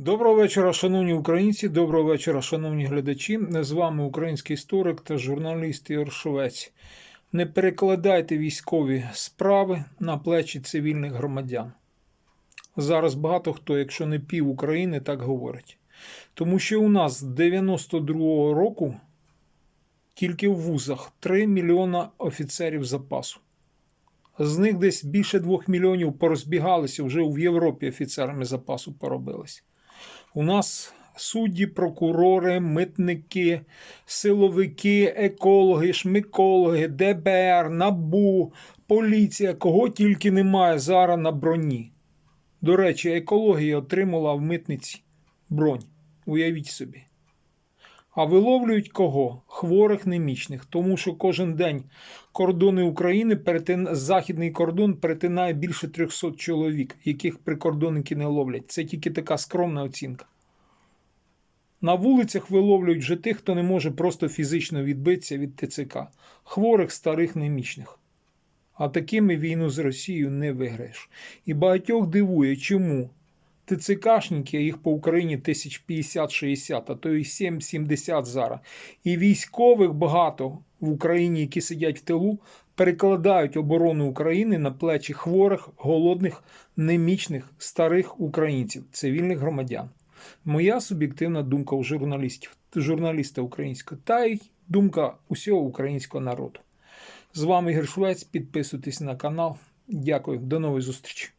Доброго вечора, шановні українці, доброго вечора, шановні глядачі. З вами український історик та журналіст Ігор Шовець. Не перекладайте військові справи на плечі цивільних громадян. Зараз багато хто, якщо не пів України, так говорить. Тому що у нас з 92-го року тільки в вузах 3 мільйона офіцерів запасу. З них десь більше 2 мільйонів порозбігалися вже в Європі офіцерами запасу поробились. У нас судді, прокурори, митники, силовики, екологи, шмикологи, ДБР, НАБУ, поліція, кого тільки немає зараз на броні. До речі, екологія отримала в митниці бронь. Уявіть собі. А виловлюють кого? Хворих немічних, тому що кожен день кордони України перетин... західний кордон перетинає більше 300 чоловік, яких прикордонники не ловлять. Це тільки така скромна оцінка. На вулицях виловлюють вже тих, хто не може просто фізично відбитися від ТЦК, хворих, старих, немічних. А такими війну з Росією не виграєш. І багатьох дивує, чому ТЦКшники, їх по Україні 1050-60, а то і 7-70 зараз. І військових багато в Україні, які сидять в тилу, перекладають оборону України на плечі хворих, голодних, немічних, старих українців, цивільних громадян. Моя суб'єктивна думка у журналістів, журналіста українського, та й думка усього українського народу. З вами Ігор Швець. Підписуйтесь на канал. Дякую, до нової зустрічі.